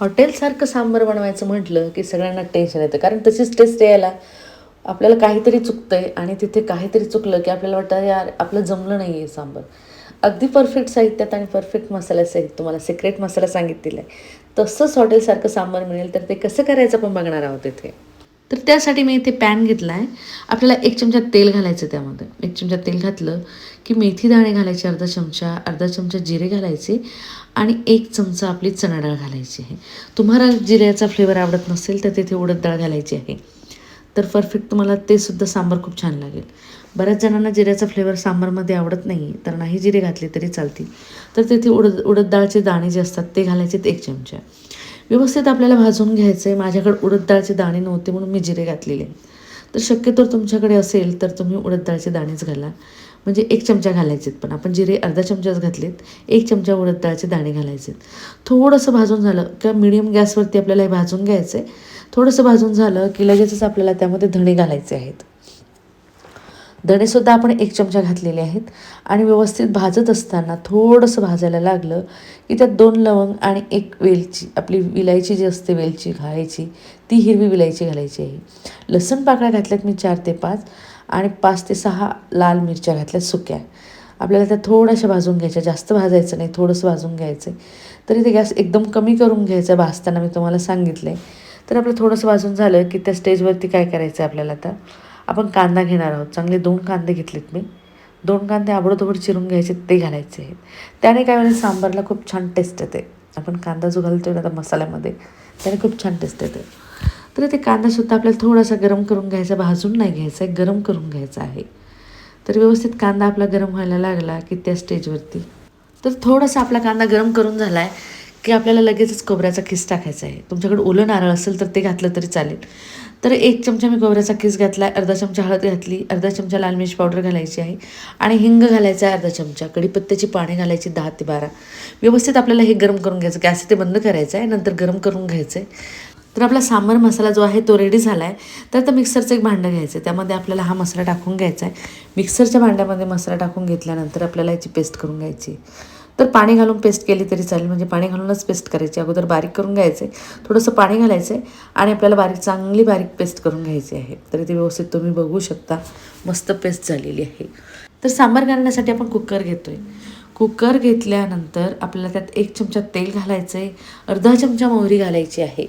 हॉटेलसारखं सांबार बनवायचं म्हटलं की सगळ्यांना टेन्शन येतं. कारण तशीच टेस्ट यायला. आपल्याला काहीतरी चुकतं आहे आणि तिथे काहीतरी चुकलं की आपल्याला वाटतं यार आपलं जमलं नाही आहे सांबर. अगदी परफेक्ट साहित्यात आणि परफेक्ट मसाल्यासहित तुम्हाला सिक्रेट मसाला सांगितलेला आहे. तसंच हॉटेलसारखं सांबार मिळेल तर ते कसं करायचं पण बघणार आहोत तिथे तर त्यासाठी मी इथे पॅन घेतला आहे आपल्याला एक चमचा तेल घालायचं त्यामध्ये. एक चमचा तेल घातलं की मेथी दाणे घालायचे अर्धा चमचा अर्धा चमचा जिरे घालायचे आणि एक चमचा आपली चणा डाळ घालायची आहे. तुम्हाला जिऱ्याचा फ्लेवर आवडत नसेल तर तिथे उडद डाळ घालायची आहे. तर परफेक्ट तुम्हाला ते सुद्धा सांबार खूप छान लागेल. बऱ्याच जणांना जिऱ्याचा फ्लेवर सांबारमध्ये आवडत नाही तर नाही जिरे घातले तरी चालतील. तर तिथे उडद उडद डाळचे दाणे जे असतात ते घालायचे एक चमचा. व्यवस्थित आपल्याला भाजून घ्यायचं आहे माझ्याकडे उडद डाळचे दाणे नव्हते म्हणून मी जिरे घातलेले. तर शक्यतो तुमच्याकडे असेल तर तुम्ही उडद डाळचे दाणेच घाला. म्हणजे एक चमचा घालायचेत पण. आपण जिरे अर्धा चमचाच घातलेत. एक चमचा उडद डाळचे दाणे घालायचे थोडंसं भाजून झालं किंवा मिडियम गॅसवरती आपल्याला हे भाजून घ्यायचं आहे थोडंसं भाजून झालं की लगेचच आपल्याला त्यामध्ये धणे घालायचे आहेत. दणेसुद्धा आपण एक चमचा घातलेले आहेत. आणि व्यवस्थित भाजत असताना थोडंसं भाजायला लागलं की त्यात दोन लवंग आणि एक वेलची आपली विलायची जी असते वेलची घालायची ती हिरवी विलायची घालायची आहे. लसूण पाकळ्या घातल्यात मी चार ते पाच आणि पाच ते सहा लाल मिरच्या घातल्यात सुक्या. आपल्याला त्या थोड्याशा भाजून घ्यायच्या जास्त भाजायचं नाही थोडंसं भाजून घ्यायचं आहे तरी ते गॅस एकदम कमी करून घ्यायचा भाजताना मी तुम्हाला सांगितलं आहे तर आपलं थोडंसं भाजून झालं की त्या स्टेजवरती काय करायचं आहे आपल्याला आता? आपण कांदा घेणार आहोत. चांगले दोन कांदे घेतलेत मी. दोन कांदे आबडोतोबड चिरून घ्यायचे ते घालायचे आहेत. त्याने काय म्हणजे सांबारला खूप छान टेस्ट येते. आपण कांदा जो घालतो ना आता मसाल्यामध्ये त्याने खूप छान टेस्ट येते. तर ते कांदासुद्धा आपल्याला थोडासा गरम करून घ्यायचा भाजून नाही घ्यायचा आहे गरम करून घ्यायचा आहे. तर व्यवस्थित कांदा आपला गरम व्हायला लागला की त्या स्टेजवरती तर थोडासा आपला कांदा गरम करून झाला आहे की आपल्याला लगेचच खोबऱ्याचा खिस टाकायचा आहे. तुमच्याकडे ओलं नारळ असेल तर ते घातलं तरी चालेल. तर एक चमचा मी गोवऱ्याचा किस घातला आहे अर्धा चमचा हळद घातली अर्धा चमचा लाल मिरची पावडर घालायची आहे आणि हिंग घालायचा आहे अर्धा चमचा कढीपत्त्याची पाने घालायची दहा ते बारा. व्यवस्थित आपल्याला हे गरम करून घ्यायचं गॅस ते बंद करायचं आहे नंतर गरम करून घ्यायचं आहे तर आपला सांबार मसाला जो आहे तो रेडी झाला आहे तर आता मिक्सरचं एक भांडं घ्यायचं आहे त्यामध्ये आपल्याला हा मसाला टाकून घ्यायचा आहे. मिक्सरच्या भांड्यामध्ये मसाला टाकून घेतल्यानंतर आपल्याला याची पेस्ट करून घ्यायची तर पाणी घालून पेस्ट केली तरी चालेल. म्हणजे पाणी घालूनच पेस्ट करायची. अगोदर बारीक करून घ्यायचं. आहे थोडंसं पाणी घालायचं आहे आणि आपल्याला बारीक चांगली बारीक पेस्ट करून घ्यायची आहे. तरी ती व्यवस्थित तुम्ही बघू शकता. मस्त पेस्ट झालेली आहे. तर सांबार घालण्यासाठी आपण कुकर घेतो आहे कुकर घेतल्यानंतर आपल्याला त्यात एक चमचा तेल घालायचं आहे अर्धा चमचा मोहरी घालायची आहे.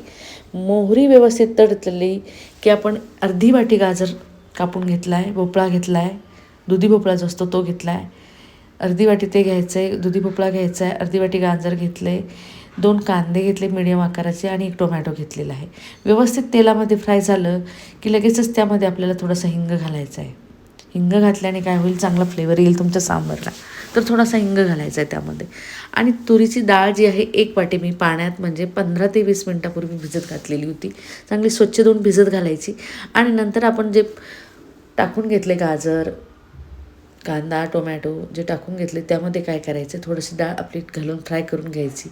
मोहरी व्यवस्थित तडतली की आपण अर्धी वाटी गाजर कापून घेतला आहे भोपळा घेतला आहे दुधी भोपळा जो असतो तो घेतला आहे अर्धी वाटी ते घ्यायचं आहे दुधी भोपळा घ्यायचा आहे अर्धी वाटी गाजर घेतलं आहे दोन कांदे घेतले मिडियम आकाराचे आणि एक टोमॅटो घेतलेला आहे. व्यवस्थित तेलामध्ये फ्राय झालं की लगेचच त्यामध्ये आपल्याला थोडासा हिंग घालायचा आहे हिंग घातल्याने काय होईल? चांगला फ्लेवर येईल तुमच्या सांबारला. तर थोडासा हिंग घालायचा आहे त्यामध्ये. आणि तुरीची डाळ जी आहे एक वाटी मी पाण्यात म्हणजे पंधरा ते वीस मिनटापूर्वी भिजत घातलेली होती. चांगली स्वच्छ धुवून भिजत घालायची. आणि नंतर आपण जे टाकून घेतले गाजर कांदा टोमॅटो जे टाकून घेतले त्यामध्ये काय करायचं? थोडीशी डाळ आपली घालून फ्राय करून घ्यायची.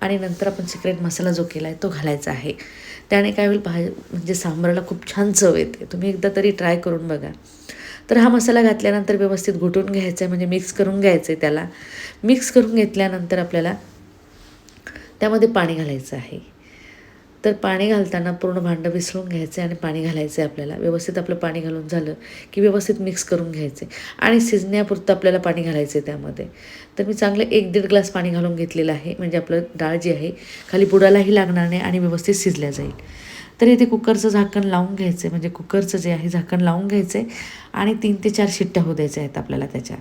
आणि नंतर आपण सिक्रेट मसाला जो केला आहे तो घालायचा आहे. त्याने काय होईल भाजी म्हणजे सांबाराला खूप छान चव येते. तुम्ही एकदा तरी ट्राय करून बघा. तर हा मसाला घातल्यानंतर व्यवस्थित घुटून घ्यायचा आहे म्हणजे मिक्स करून घ्यायचं आहे त्याला. मिक्स करून घेतल्यानंतर आपल्याला त्यामध्ये पाणी घालायचं आहे. तर पाणी घालताना पूर्ण भांडं विसरून घ्यायचं आणि पाणी घालायचं आहे आपल्याला. व्यवस्थित आपलं पाणी घालून झालं की व्यवस्थित मिक्स करून घ्यायचे. आणि शिजण्यापुरतं आपल्याला पाणी घालायचं आहे त्यामध्ये. तर मी चांगलं एक दीड ग्लास पाणी घालून घेतलेलं आहे. म्हणजे आपलं डाळ जी आहे खाली बुडालाही लागणार नाही आणि व्यवस्थित शिजल्या जाईल. तर इथे कुकरचं झाकण लावून घ्यायचं. आहे म्हणजे कुकरचं जे आहे झाकण लावून घ्यायचं आहे आणि तीन ते चार शिट्ट्या होऊ द्यायच्या आहेत आपल्याला त्याच्या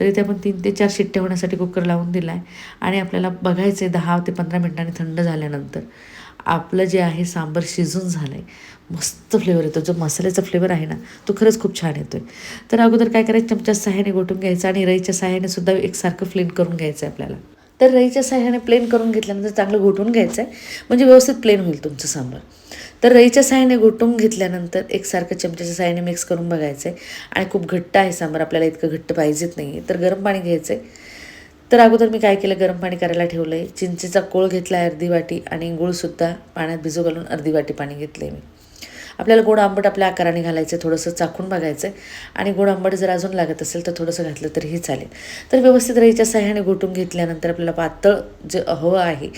तर इथे आपण तीन ते चार शिट्टे होण्यासाठी कुकर लावून दिला आहे आणि आपल्याला बघायचं आहे दहा ते पंधरा मिनटांनी थंड झाल्यानंतर आपलं जे आहे सांबार शिजून झालं आहे मस्त फ्लेवर येतो. जो मसाल्याचा फ्लेवर आहे ना तो खरंच खूप छान येतो आहे तर अगोदर काय करायचं? चमच्या सहाय्याने गोठून घ्यायचं आणि रईच्या सहाय्याने सुद्धा एकसारखं फ्लेन करून घ्यायचं आहे आपल्याला. तर रईच्या सहाय्याने प्लेन करून घेतल्यानंतर चांगलं घोटून घ्यायचं आहे म्हणजे व्यवस्थित प्लेन होईल तुमचं सांबार. तर रईच्या साहाय्याने घोटून घेतल्यानंतर एकसारखं चमच्याच्या साहाय्याने मिक्स करून बघायचं आहे आणि खूप घट्ट आहे सांबार आपल्याला इतकं घट्ट पाहिजेत नाही आहे तर गरम पाणी घ्यायचं आहे तर अगोदर मी काय केलं गरम पाणी करायला ठेवलं आहे चिंचेचा कोळ घेतला आहे अर्धी वाटी आणि गुळसुद्धा पाण्यात भिजू घालून अर्धी वाटी पाणी घेतलं आहे मी. आपल्याला गोड आंबट आपल्या आकाराने घालायचं आहे थोडंसं चाखून बघायचं आहे आणि गोड आंबट जर अजून लागत असेल तर थोडंसं घातलं तरीही चालेल. तर व्यवस्थित रईच्या सहाय्याने घोटून घेतल्यानंतर आपल्याला पातळ जे हवं आहे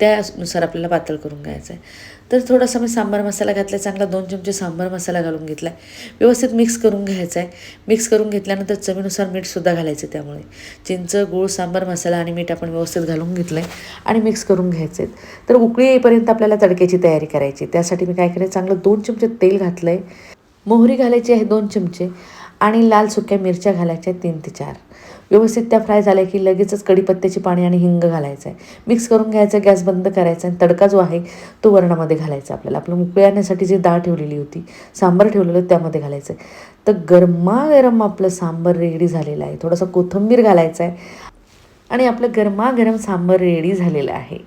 त्यानुसार आपल्याला पातळ करून घ्यायचं आहे तर थोडासा मी सांबार मसाला घातला आहे चांगला दोन चमचे सांबार मसाला घालून घेतला आहे व्यवस्थित मिक्स करून घ्यायचा आहे मिक्स करून घेतल्यानंतर चवीनुसार मीठसुद्धा घालायचं आहे त्यामुळे. चिंच गूळ सांबार मसाला आणि मीठ आपण व्यवस्थित घालून घेतलं आहे आणि मिक्स करून घ्यायचे आहेत तर उकळी येईपर्यंत आपल्याला तडक्याची तयारी करायची. त्यासाठी मी काय करायचं चांगलं दोन चमचे तेल घातलं आहे मोहरी घालायची आहे दोन चमचे आणि लाल सुक्या मिरच्या घालायच्या आहेत तीन ते चार. व्यवस्थित त्या फ्राय झाल्या की लगेचच कढीपत्त्याची पाणी आणि हिंग घालायचं आहे मिक्स करून घ्यायचं गॅस बंद करायचा आणि तडका जो आहे तो वरणामध्ये घालायचा आपल्याला. आपलं मुकळी आणण्यासाठी जी डाळ ठेवलेली होती सांबार ठेवलेलं त्यामध्ये घालायचं आहे तर गरमागरम आपलं सांबार रेडी झालेलं आहे. थोडंसं कोथिंबीर घालायचं आहे आणि आपलं गरमागरम सांबार रेडी झालेलं आहे.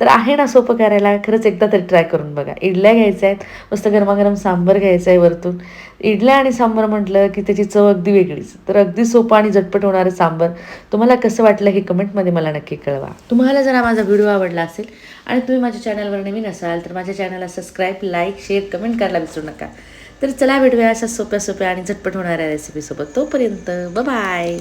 तर आहे ना सोपं करायला. खरंच एकदा तरी ट्राय करून बघा. इडल्या घ्यायच्या आहेत. मस्त गरमागरम सांबर घ्यायचं आहे वरतून. इडल्या आणि सांबर म्हटलं की त्याची चव अगदी वेगळीच. तर अगदी सोपं आणि झटपट होणारं सांबर. तुम्हाला कसं वाटलं हे कमेंटमध्ये मला नक्की कळवा. तुम्हाला जर हा माझा व्हिडिओ आवडला असेल आणि तुम्ही माझ्या चॅनलवर नवीन असाल तर माझ्या चॅनलला सबस्क्राईब लाईक शेअर कमेंट करायला विसरू नका. तर चला भेटूया अशा सोप्या सोप्या आणि झटपट होणाऱ्या रेसिपीसोबत तोपर्यंत बाय